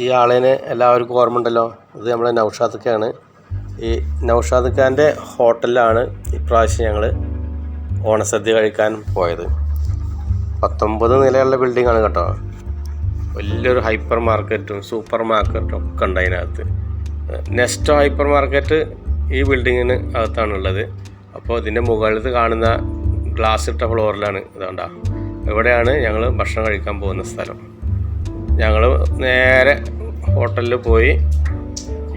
ഈ ആളിനെ എല്ലാവർക്കും ഓർമ്മ ഉണ്ടല്ലോ ഇത് നമ്മളെ ഖാന് ഈ നൗഷാദ് ഖാന്റെ ഹോട്ടലിലാണ് ഇപ്രാവശ്യം ഞങ്ങൾ ഓണസദ്യ കഴിക്കാൻ പോയത്. പത്തൊമ്പത് നിലയുള്ള ബിൽഡിംഗ് ആണ് കേട്ടോ. വലിയൊരു ഹൈപ്പർ മാർക്കറ്റും സൂപ്പർ മാർക്കറ്റും ഒക്കെ ഉണ്ട് അതിനകത്ത്. നെക്സ്റ്റ് ഹൈപ്പർ മാർക്കറ്റ് ഈ ബിൽഡിങ്ങിന് അകത്താണുള്ളത് അപ്പോൾ ഇതിന്റെ മുകളിൽ കാണുന്ന ഗ്ലാസ് ഇട്ട ഫ്ലോറിലാണ് ഇതുകൊണ്ടാണ് ഇവിടെയാണ് ഞങ്ങൾ ഭക്ഷണം കഴിക്കാൻ പോകുന്ന സ്ഥലം. ഞങ്ങൾ നേരെ ഹോട്ടലിൽ പോയി.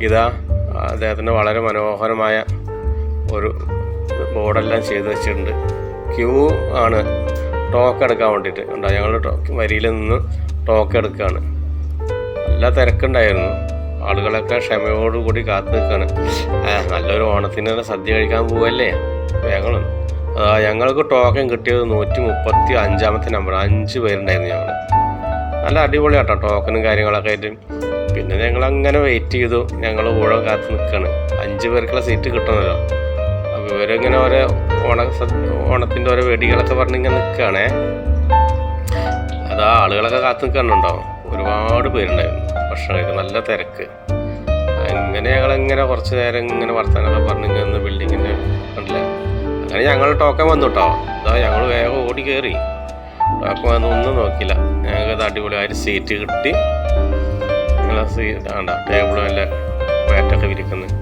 ഇതാ അദ്ദേഹത്തിന് വളരെ മനോഹരമായ ഒരു ബോർഡെല്ലാം ചെയ്ത് വെച്ചിട്ടുണ്ട്. ക്യൂ ആണ് ടോക്ക് എടുക്കാൻ വേണ്ടിയിട്ട്. ഉണ്ടോ ഞങ്ങൾ വരിയിൽ നിന്ന് ടോക്ക് എടുക്കുകയാണ് നല്ല തിരക്കുണ്ടായിരുന്നു. ആളുകളൊക്കെ ക്ഷമയോടുകൂടി കാത്തു നിൽക്കുകയാണ് നല്ലൊരു ഓണത്തിന് സദ്യ കഴിക്കാൻ പോവല്ലേ? ഞങ്ങൾ ഞങ്ങൾക്ക് ടോക്കൺ കിട്ടിയത് നൂറ്റി മുപ്പത്തി അഞ്ചാമത്തെ നമ്പർ. അഞ്ച് പേരുണ്ടായിരുന്നു ഞങ്ങൾ നല്ല അടിപൊളിയാട്ടോ ടോക്കനും കാര്യങ്ങളൊക്കെ ആയിട്ട്. പിന്നെ ഞങ്ങൾ അങ്ങനെ വെയിറ്റ് ചെയ്തു. ഞങ്ങൾ ഊഴം കാത്ത് നിൽക്കുകയാണ് അഞ്ച് പേർക്കുള്ള സീറ്റ് കിട്ടണമല്ലോ അപ്പോൾ ഇവരിങ്ങനെ ഓരോ ഓണ ഓണത്തിന്റെ ഓരോ വെടികളൊക്കെ പറഞ്ഞിങ്ങനെ നിൽക്കുകയാണേ അതാ ആളുകളൊക്കെ കാത്ത് നിൽക്കാനുണ്ടോ ഒരുപാട് പേരുണ്ടായിരുന്നു. ഭക്ഷണം നല്ല തിരക്ക്. അങ്ങനെ ഞങ്ങളിങ്ങനെ കുറച്ച് നേരം ഇങ്ങനെ വർത്തമാനമൊക്കെ പറഞ്ഞ് ഇങ്ങനെ ബിൽഡിങ്ങിന്റെ ഉണ്ടല്ലേ അങ്ങനെ ഞങ്ങൾ ടോക്കൻ വന്നു കേട്ടോ അതാ ഞങ്ങൾ വേഗം ഓടി കയറി ടോക്കൻ അതൊന്നും നോക്കില്ല ഞങ്ങൾക്ക് അത് അടിപൊളിയായിട്ട് സീറ്റ് കിട്ടി. നല്ല സീറ്റ് ആണ്ട ടേബിളും നല്ല മാറ്റൊക്കെ വിരിക്കുന്നത്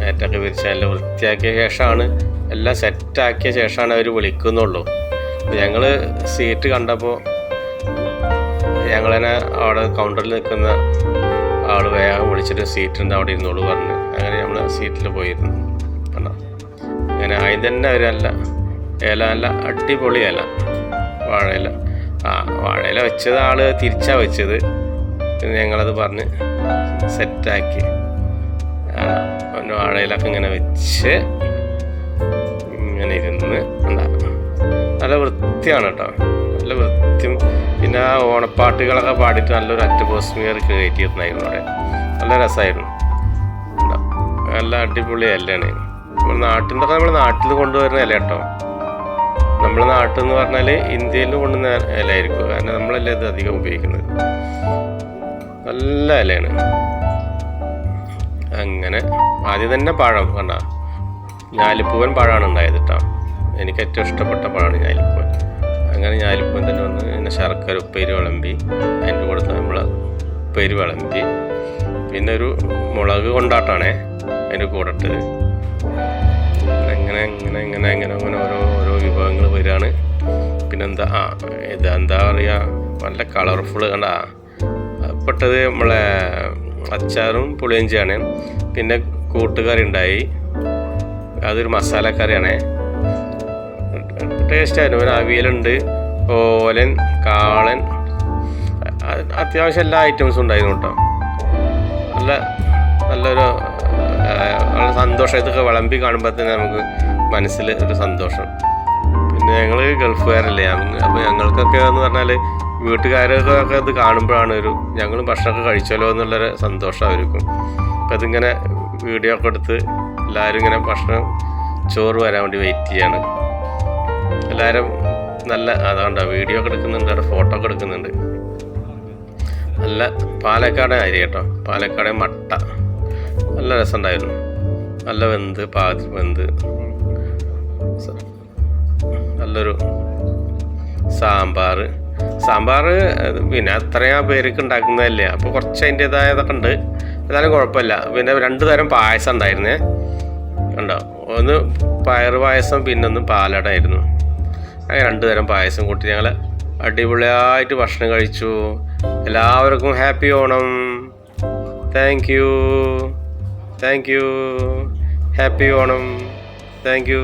മാറ്റൊക്കെ വിരിച്ച് നല്ല വൃത്തിയാക്കിയ ശേഷമാണ് എല്ലാം സെറ്റാക്കിയ ശേഷമാണ് അവർ വിളിക്കുന്നുള്ളൂ. ഞങ്ങൾ സീറ്റ് കണ്ടപ്പോൾ ഞങ്ങളെന്നെ അവിടെ കൗണ്ടറിൽ നിൽക്കുന്ന ആൾ വേഗം വിളിച്ചിട്ട് സീറ്റ് ഉണ്ട് അവിടെ ഇരുന്നോളൂ പറഞ്ഞ്. അങ്ങനെ നമ്മൾ സീറ്റിൽ പോയിരുന്നു. അങ്ങനെ ആയി തന്നെ ഒരു ഏല നല്ല അടിപൊളി വാഴയില. ആ വാഴയില വെച്ചത് ആൾ തിരിച്ചാ വെച്ചത്. പിന്നെ ഞങ്ങളത് പറഞ്ഞ് സെറ്റാക്കി. അവന്റെ വാഴയിലൊക്കെ ഇങ്ങനെ വെച്ച് ഇങ്ങനെ ഇരുന്ന് ഉണ്ടാക്കണം നല്ല വൃത്തിയാണ് കേട്ടോ. നല്ല വൃത്തിയും പിന്നെ ആ ഓണപ്പാട്ടുകളൊക്കെ പാടിയിട്ട് നല്ലൊരു അറ്റ്മോസ്ഫിയർ കയറ്റിയിരുന്നായിരുന്നു അവിടെ. നല്ല രസമായിരുന്നു. നല്ല അടിപൊളി അല്ലാണ് നമ്മൾ നിന്നൊക്കെ നമ്മൾ നാട്ടിൽ കൊണ്ടുവരുന്ന അല്ല കേട്ടോ. നമ്മുടെ നാട്ടിൽ എന്ന് പറഞ്ഞാൽ ഇന്ത്യയിൽ കൊണ്ടുവന്ന ഇലയായിരിക്കും. കാരണം നമ്മളല്ലേ ഇത് അധികം ഉപയോഗിക്കുന്നത്. നല്ല ഇലയാണ്. അങ്ങനെ ആദ്യം തന്നെ പഴം കണ്ട ഞാലിപ്പൂവൻ പഴമാണ് ഉണ്ടായത് കേട്ടോ എനിക്ക് ഏറ്റവും ഇഷ്ടപ്പെട്ട പഴമാണ് ഞാലിപ്പൂവൻ. അങ്ങനെ ഞാലിപ്പൂവൻ തന്നെ വന്ന് പിന്നെ ശർക്കര ഉപ്പേരി വിളമ്പി അതിന്റെ കൂടെ നമ്മൾ ഉപ്പേരി വിളമ്പി പിന്നെ ഒരു മുളക് കൊണ്ടാട്ടാണേ അതിന്റെ കൂടെ അങ്ങനെ അങ്ങനെ അങ്ങനെ അങ്ങനെ അങ്ങനെ ഓരോ വിഭവങ്ങൾ വരികയാണ്. പിന്നെന്താ ആ ഇത് എന്താ പറയുക നല്ല കളർഫുൾ കണ്ട പെട്ടത് നമ്മളെ അച്ചാറും പുളിയഞ്ചിയാണ് പിന്നെ കൂട്ടുകറി ഉണ്ടായി. അതൊരു മസാലക്കറിയാണ് ടേസ്റ്റ് ആയിരുന്നു. പിന്നെ അവിയലുണ്ട് ഓലൻ കാളൻ അത്യാവശ്യം എല്ലാ ഐറ്റംസും ഉണ്ടായിരുന്നു കേട്ടോ. നല്ല നല്ലൊരു നല്ല സന്തോഷം. ഇതൊക്കെ വിളമ്പി കാണുമ്പോൾ തന്നെ നമുക്ക് മനസ്സിൽ ഒരു സന്തോഷം. ഞങ്ങൾ ഗൾഫുകാരല്ലേ അപ്പോൾ ഞങ്ങൾക്കൊക്കെ എന്ന് പറഞ്ഞാൽ വീട്ടുകാരൊക്കെ അത് കാണുമ്പോഴാണ് ഒരു ഞങ്ങളും ഭക്ഷണമൊക്കെ കഴിച്ചല്ലോ എന്നുള്ളൊരു സന്തോഷം അവർക്കും. അപ്പം അതിങ്ങനെ വീഡിയോ ഒക്കെ എടുത്ത് എല്ലാവരും ഇങ്ങനെ ഭക്ഷണം ചോറ് വരാൻ വേണ്ടി വെയിറ്റ് ചെയ്യാണ്. എല്ലാവരും നല്ല അതാണ്ടോ വീഡിയോ ഒക്കെ എടുക്കുന്നുണ്ട് അവിടെ ഫോട്ടോ ഒക്കെ എടുക്കുന്നുണ്ട്. നല്ല പാലക്കാടൻ അരി കേട്ടോ. പാലക്കാടൻ മട്ട. നല്ല രസമുണ്ടായിരുന്നു. നല്ല വെന്ത് പാകത്തിൽ വെന്ത്. നല്ലൊരു സാമ്പാർ സാമ്പാർ പിന്നെ അത്രയും പേർക്ക് ഉണ്ടാക്കുന്നതല്ലേ. അപ്പോൾ കുറച്ച് അതിന്റെതായതൊക്കെ ഉണ്ട്. എന്നാലും കുഴപ്പമില്ല. പിന്നെ രണ്ട് തരം പായസം ഉണ്ടായിരുന്നേ. ഉണ്ടോ ഒന്ന് പയർ പായസം പിന്നെ ഒന്ന് പാലടായിരുന്നു അങ്ങനെ രണ്ട് തരം പായസം കൂട്ടി ഞങ്ങൾ അടിപൊളിയായിട്ട് ഭക്ഷണം കഴിച്ചു. എല്ലാവർക്കും happy Onam. Thank you thank you happy Onam. Thank you